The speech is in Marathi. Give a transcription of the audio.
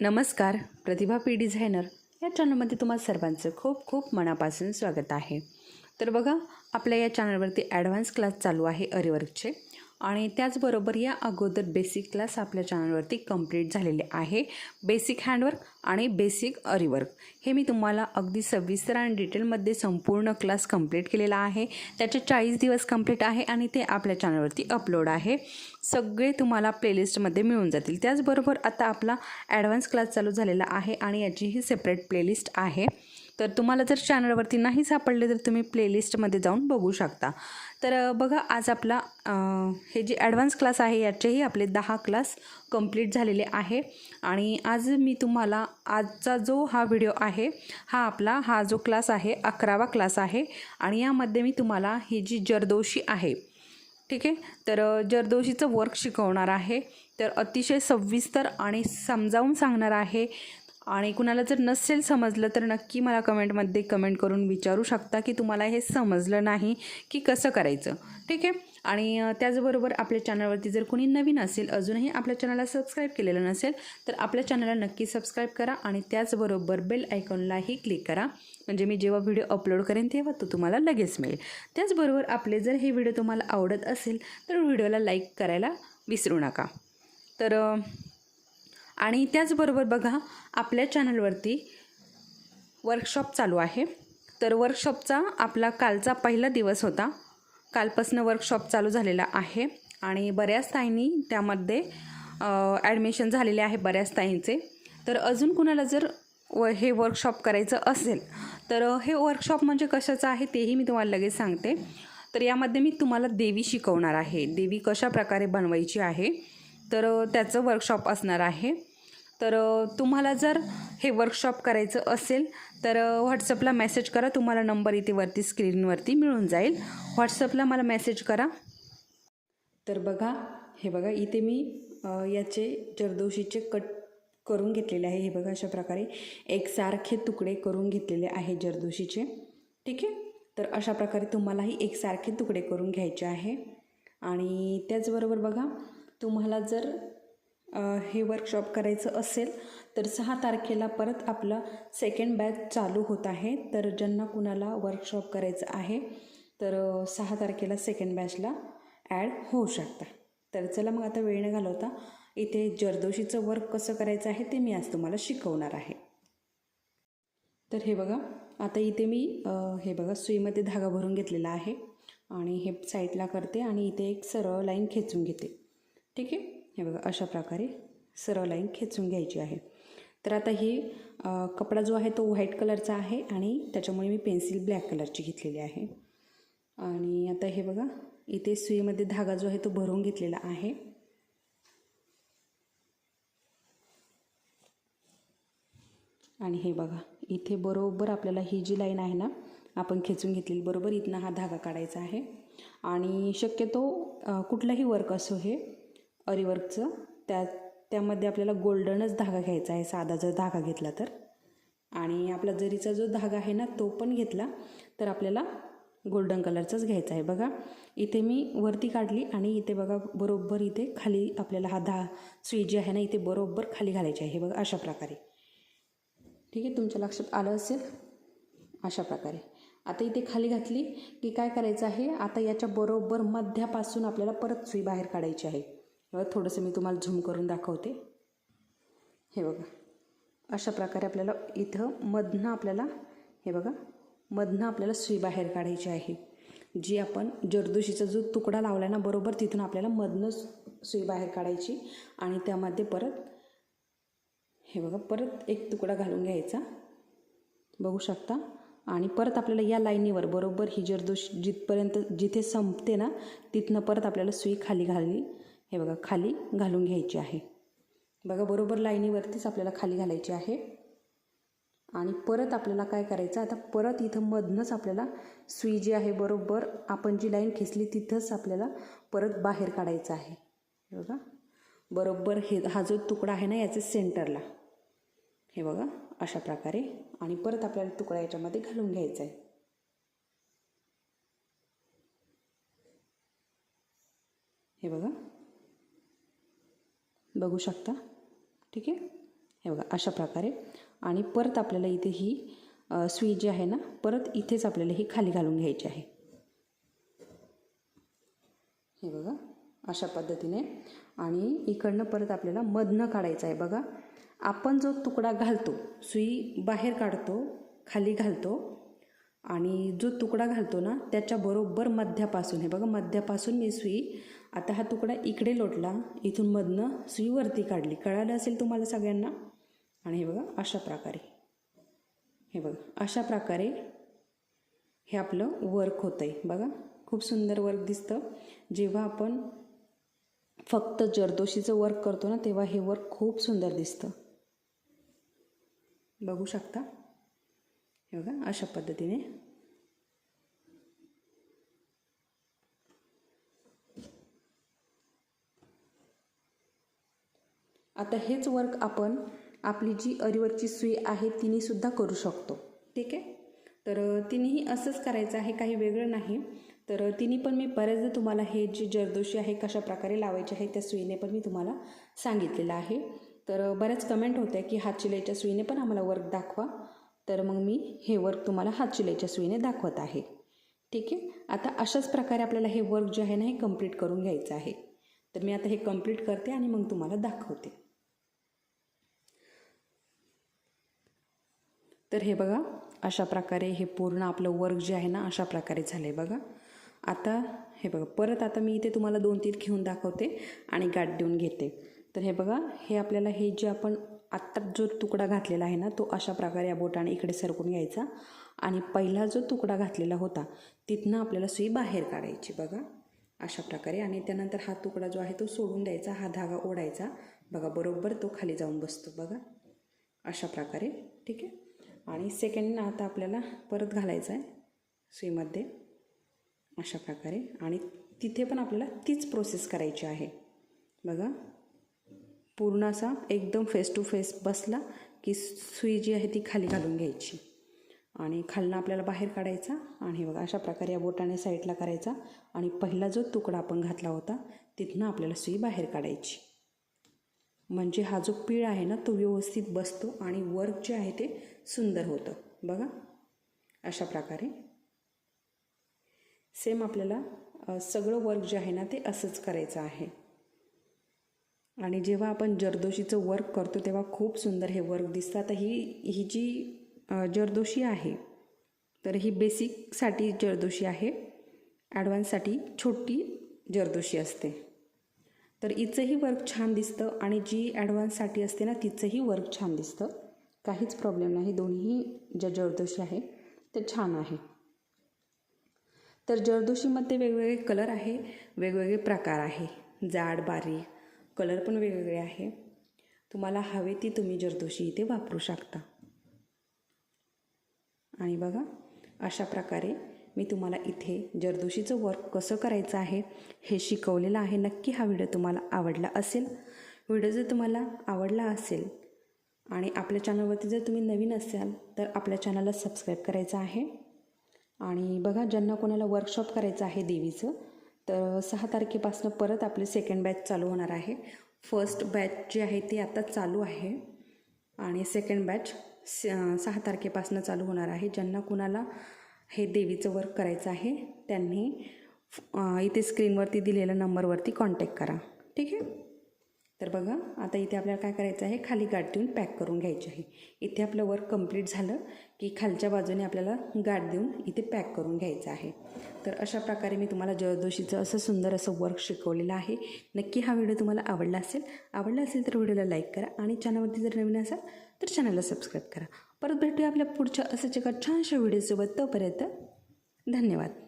नमस्कार प्रतिभा पी डिझायनर. या चॅनलमध्ये तुम्हा सर्वांचं खूप खूप मनापासून स्वागत आहे. तर बघा आपल्या या चॅनलवरती ॲडव्हान्स क्लास चालू आहे अरिवर्कचे. आणि त्याचबरोबर या अगोदर बेसिक क्लास आपल्या चॅनलवरती कंप्लीट झालेले आहे. बेसिक हँडवर्क आणि बेसिक अरिवर्क हे मी तुम्हाला अगदी सविस्तर आणि डिटेलमध्ये संपूर्ण क्लास कंप्लीट केलेला आहे. त्याचे चाळीस दिवस कंप्लीट आहे आणि ते आपल्या चॅनलवरती अपलोड आहे. सगळे तुम्हाला प्लेलिस्टमध्ये मिळून जातील. त्याचबरोबर आता आपला ॲडव्हान्स क्लास चालू झालेला आहे आणि याचीही सेपरेट प्लेलिस्ट आहे. तर तुम्हाला जर चॅनलवरती नाही सापडले तर तुम्ही प्लेलिस्टमध्ये जाऊन बघू शकता. तर बघा आज आपला हे जे ॲडव्हान्स क्लास आहे याचेही आपले दहा क्लास कंप्लीट झालेले आहे. आणि आज मी तुम्हाला आजचा जो हा व्हिडिओ आहे हा आपला हा जो क्लास आहे अकरावा क्लास आहे. आणि यामध्ये मी तुम्हाला ही जी जरदोशी आहे ठीक आहे? तर जरदोशीचं वर्क शिकवणार आहे. तर अतिशय सविस्तर आणि समजावून सांगणार आहे. आणि कुणाला जर नसेल समजलं तर नक्की मला कमेंटमध्ये कमेंट करून विचारू शकता की तुम्हाला हे समजलं नाही की कसं करायचं. ठीक आहे? आणि त्याचबरोबर आपल्या चॅनलवरती जर कोणी नवीन असेल अजूनही आपल्या चॅनलला सबस्क्राईब केलेलं नसेल तर आपल्या चॅनलला नक्की सबस्क्राईब करा आणि त्याचबरोबर बेल आयकॉनलाही क्लिक करा. म्हणजे मी जेव्हा व्हिडिओ अपलोड करेन तेव्हा तो तुम्हाला लगेच मिळेल. त्याचबरोबर आपले जर हे व्हिडिओ तुम्हाला आवडत असेल तर व्हिडिओला लाईक करायला विसरू नका. तर आणि त्याचबरोबर बघा आपल्या चॅनलवरती वर्कशॉप चालू आहे. तर वर्कशॉपचा आपला कालचा पहिला दिवस होता. कालपासनं वर्कशॉप चालू झालेला आहे आणि बऱ्याच ताईंनी त्यामध्ये ॲडमिशन झालेले आहे बऱ्याच ताईंचे. तर अजून कुणाला जर व हे वर्कशॉप करायचं असेल तर हे वर्कशॉप म्हणजे कशाचं आहे तेही मी तुम्हाला लगेच सांगते. तर यामध्ये मी तुम्हाला देवी शिकवणार आहे. देवी कशा प्रकारे बनवायची आहे तर त्याचं वर्कशॉप असणार आहे. तर तुम्हाला जर हे वर्कशॉप करायचं असेल तर व्हॉट्सअपला मेसेज करा. तुम्हाला नंबर इथे वरती स्क्रीनवरती मिळून जाईल. व्हॉट्सअपला मला मेसेज करा. तर बघा हे बघा इथे मी याचे जरदोशीचे कट करून घेतलेले आहे. हे बघा अशा प्रकारे एकसारखे तुकडे करून घेतलेले आहे जरदोशीचे. ठीक आहे? तर अशा प्रकारे तुम्हालाही एकसारखे तुकडे करून घ्यायचे आहे. आणि त्याचबरोबर बघा तुम्हाला जर हे वर्कशॉप करायचं असेल तर सहा तारखेला परत आपलं सेकंड बॅच चालू होत आहे. तर ज्यांना कुणाला वर्कशॉप करायचं आहे तर सहा तारखेला सेकंड बॅचला ॲड होऊ शकता. तर चला मग आता वेळ न घालवता इथे जरदोशीचं वर्क कसं करायचं आहे ते मी आज तुम्हाला शिकवणार आहे. तर हे बघा आता इथे मी हे बघा सुईमध्ये धागा भरून घेतलेला आहे आणि हे साईडला करते आणि इथे एक सरळ लाईन खेचून घेते. ठीक आहे? हे बघा अशा प्रकारे सरळ लाईन खेचून घ्यायची आहे. तर आता ही कपडा जो आहे तो व्हाईट कलरचा आहे आणि त्याच्यामुळे मी पेन्सिल ब्लॅक कलरची घेतलेली आहे. आणि आता हे बघा इथे सुईमध्ये धागा जो आहे तो भरून घेतलेला आहे. आणि हे बघा इथे बरोबर आपल्याला ही जी लाईन आहे ना आपण खेचून घेतलेली बरोबर इथनं हा धागा काढायचा आहे. आणि शक्यतो कुठलाही वर्क असो हे अरिवर्कचं. त्या त्यामध्ये आपल्याला गोल्डनच धागा घ्यायचा आहे साधा जर धागा घेतला तर. आणि आपला जरीचा जो धागा आहे ना तो पण घेतला तर आपल्याला गोल्डन कलरचाच घ्यायचा आहे. बघा इथे मी वरती काढली आणि इथे बघा बरोबर इथे खाली आपल्याला हा धा सुई जी आहे ना इथे बरोबर खाली घालायची आहे. हे बघा अशा प्रकारे. ठीक आहे तुमच्या लक्षात आलं असेल? अशा प्रकारे. आता इथे खाली घातली की काय करायचं आहे? आता याच्या बरोबर मध्यापासून आपल्याला परत सुई बाहेर काढायची आहे. थोडंसं मी तुम्हाला झूम करून दाखवते. हे बघा. अशा प्रकारे आपल्याला इथं मधनं आपल्याला हे बघा मधनं आपल्याला सुई बाहेर काढायची आहे. जी आपण जरदोशीचा जो तुकडा लावला ना बरोबर तिथून आपल्याला मधनं सुई बाहेर काढायची आणि त्यामध्ये परत हे बघा परत एक तुकडा घालून घ्यायचा. बघू शकता? आणि परत आपल्याला या लाईनीवर बरोबर ही जरदोश जिथपर्यंत जिथे संपते ना तिथनं परत आपल्याला सुई खाली घालली. हे बघा खाली घालून घ्यायची आहे. बघा बरोबर लाईनीवरतीच आपल्याला खाली घालायची आहे. आणि परत आपल्याला काय करायचं आता परत इथं मधनंच आपल्याला सुई जी आहे बरोबर आपण जी लाईन खेचली तिथंच आपल्याला परत बाहेर काढायचं आहे. हे बघा बरोबर हे हा जो तुकडा आहे ना याचे सेंटरला. हे बघा अशा प्रकारे. आणि परत आपल्याला तुकडा याच्यामध्ये घालून घ्यायचा आहे. हे बघा बघू शकता. ठीक आहे? हे बघा अशा प्रकारे. आणि परत आपल्याला इथे ही सुई जी आहे ना परत इथेच आपल्याला ही खाली घालून घ्यायची आहे. हे बघा अशा पद्धतीने. आणि इकडनं परत आपल्याला मधनं काढायचं आहे. बघा आपण जो तुकडा घालतो सुई बाहेर काढतो खाली घालतो आणि जो तुकडा घालतो ना त्याच्या बरोबर मध्यापासून हे बघा मध्यापासून मी सुई आता हा तुकडा इकडे लोटला इथून मधनं सुई वरती काढली. कळालं असेल तुम्हाला सगळ्यांना? आणि हे बघा अशा प्रकारे. हे बघा अशा प्रकारे हे आपलं वर्क होतं आहे बघा खूप सुंदर वर्क दिसतं. जेव्हा आपण फक्त जरदोशीचं वर्क करतो ना तेव्हा हे वर्क खूप सुंदर दिसतं. बघू शकता? हे बघा अशा पद्धतीने आता हेच वर्क आपण आपली जी अरीवरची सुई आहे तिनेसुद्धा करू शकतो. ठीक आहे? तर तिनेही असंच करायचं आहे काही वेगळं नाही. तर तिने पण मी बऱ्याचदा तुम्हाला हे जे जरदोशी आहे कशा प्रकारे लावायचे आहे त्या सुईने पण मी तुम्हाला सांगितलेलं आहे. तर बऱ्याच कमेंट होत्या की हात शिलाईच्या सुईने पण आम्हाला वर्क दाखवा. तर मग मी हे वर्क तुम्हाला हात शिलाईच्या सुईने दाखवत आहे. ठीक आहे? आता अशाच प्रकारे आपल्याला हे वर्क जे आहे ना हे कंप्लीट करून घ्यायचं आहे. तर मी आता हे कंप्लीट करते आणि मग तुम्हाला दाखवते. तर हे बघा अशा प्रकारे हे पूर्ण आपलं वर्क जे आहे ना अशा प्रकारे झालं आहे बघा. आता हे बघा परत आता मी इथे तुम्हाला दोन तीन घेऊन दाखवते आणि गाठ देऊन घेते. तर हे बघा हे आपल्याला हे जे आपण आत्ता जो तुकडा घातलेला आहे ना तो अशा प्रकारे या बोटाने इकडे सरकून घ्यायचा. आणि पहिला जो तुकडा घातलेला होता तिथनं आपल्याला सुई बाहेर काढायची बघा. अशा प्रकारे. आणि त्यानंतर हा तुकडा जो आहे तो सोडून द्यायचा हा धागा ओढायचा. बघा बरोबर तो खाली जाऊन बसतो बघा. अशा प्रकारे. ठीक आहे? आणि सेकंड आता आपल्याला परत घालायचं आहे सुईमध्ये अशा प्रकारे. आणि तिथे पण आपल्याला तीच प्रोसेस करायची आहे. बघा पूर्ण असा एकदम फेस टू फेस बसला की सुई जी आहे ती खाली घालून घ्यायची. आणि खालनं आपल्याला बाहेर काढायचा आणि बघा अशा प्रकारे या बोटाने साईडला करायचा. आणि पहिला जो तुकडा आपण घातला होता तिथनं आपल्याला सुई बाहेर काढायची. म्हणजे हा जो पीळ आहे ना तो व्यवस्थित बसतो आणि वर्क जे आहे ते सुंदर होतं. बघा. अशा प्रकारे. सेम आपल्याला सगळं वर्क जे आहे ना ते असंच करायचं आहे. आणि जेव्हा आपण जरदोशीचं वर्क करतो तेव्हा खूप सुंदर हे वर्क दिसतं. आता ही ही जी अ, जरदोशी आहे तर ही बेसिकसाठी जरदोशी आहे. ॲडव्हान्ससाठी छोटी जरदोशी असते. तर हिचंही वर्क छान दिसतं आणि जी ॲडव्हान्ससाठी असते ना तिचंही वर्क छान दिसतं. काहीच प्रॉब्लेम नाही दोन्ही ज्या जरदोशी आहे ते छान आहे. तर जरदोशीमध्ये वेगवेगळे कलर आहे वेगवेगळे प्रकार आहे. जाड बारीक कलर पण वेगवेगळे आहे. तुम्हाला हवे ती तुम्ही जरदोशी इथे वापरू शकता. आणि बघा अशा प्रकारे मी तुम्हाला इथे जरदोशीचं वर्क कसं करायचं आहे हे शिकवलेलं आहे. नक्की हा व्हिडिओ तुम्हाला आवडला असेल. व्हिडिओ जर तुम्हाला आवडला असेल आणि आपल्या चॅनलवरती जर तुम्ही नवीन असाल तर आपल्या चॅनलला सबस्क्राईब करायचं आहे. आणि बघा ज्यांना कोणाला वर्कशॉप करायचं आहे देवीचं तर सहा तारखेपासून परत आपली सेकंड बॅच चालू होणार आहे. फर्स्ट बॅच जी आहे ती आता चालू आहे. आणि सेकंड बॅच सहा तारखेपासून चालू होणार आहे. ज्यांना कुणाला हे देवीचं वर्क करायचं आहे. त्यांनी इथे स्क्रीनवरती दिलेल्या नंबरवरती कॉन्टॅक्ट करा. ठीक आहे? तर बघा आता इथे आपल्याला काय करायचं आहे? खाली गाठ देऊन पॅक करून घ्यायची आहे. इथे आपलं वर्क कंप्लीट झालं की खालच्या बाजूने आपल्याला गाठ देऊन इथे पॅक करून घ्यायचं आहे. तर अशा प्रकारे मी तुम्हाला जयदोशीचं असं सुंदर असं वर्क शिकवलेलं आहे. नक्की हा व्हिडिओ तुम्हाला आवडला असेल आवडला असेल तर व्हिडिओला लाईक करा आणि चॅनलवरती जर नवीन असाल तर चॅनलला सबस्क्राईब करा. परत भेटूया आपल्या पुढच्या असंच एका छानशा व्हिडिओसोबत. तोपर्यंत धन्यवाद.